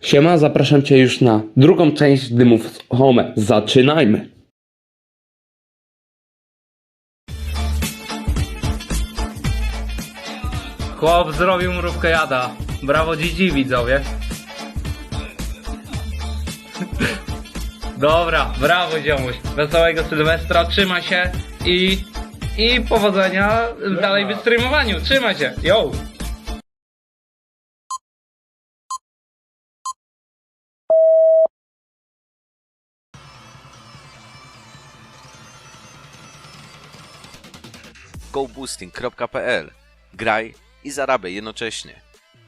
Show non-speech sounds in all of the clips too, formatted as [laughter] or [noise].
Siema, zapraszam Cię już na drugą część Dymów z Home. Zaczynajmy! Chłop zrobił mrówkę jada. Brawo GG widzowie. Dobra, brawo ziomuś. Wesołego Sylwestra, trzymaj się i... I powodzenia dalej w streamowaniu. Trzymaj się, yo! goboosting.pl. Graj i zarabiaj jednocześnie.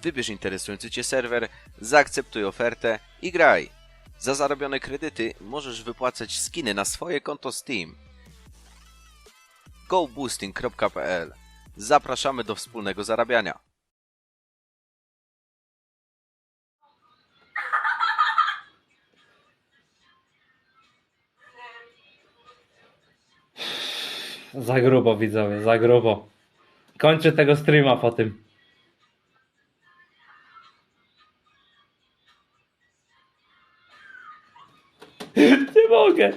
Wybierz interesujący Cię serwer, zaakceptuj ofertę i graj. Za zarobione kredyty możesz wypłacać skiny na swoje konto Steam. goboosting.pl. Zapraszamy do wspólnego zarabiania. Za grubo widzowie, za grubo. Kończę tego streama po tym. [laughs] Nie mogę.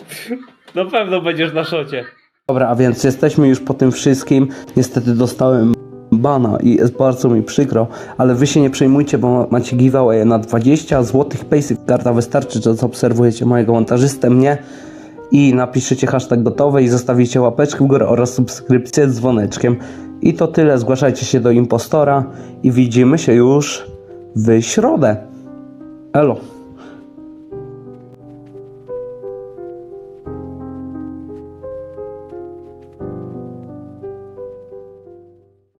Na pewno będziesz na szocie. Dobra, a więc jesteśmy już po tym wszystkim. Niestety dostałem bana i jest bardzo mi przykro, ale wy się nie przejmujcie, bo macie giveaway na 20 zł basic karta wystarczy, że zaobserwujecie mojego montażystę, mnie i napiszecie hashtag gotowe i zostawicie łapeczkę w górę oraz subskrypcję z dzwoneczkiem. I to tyle, zgłaszajcie się do impostora i widzimy się już w środę. Elo.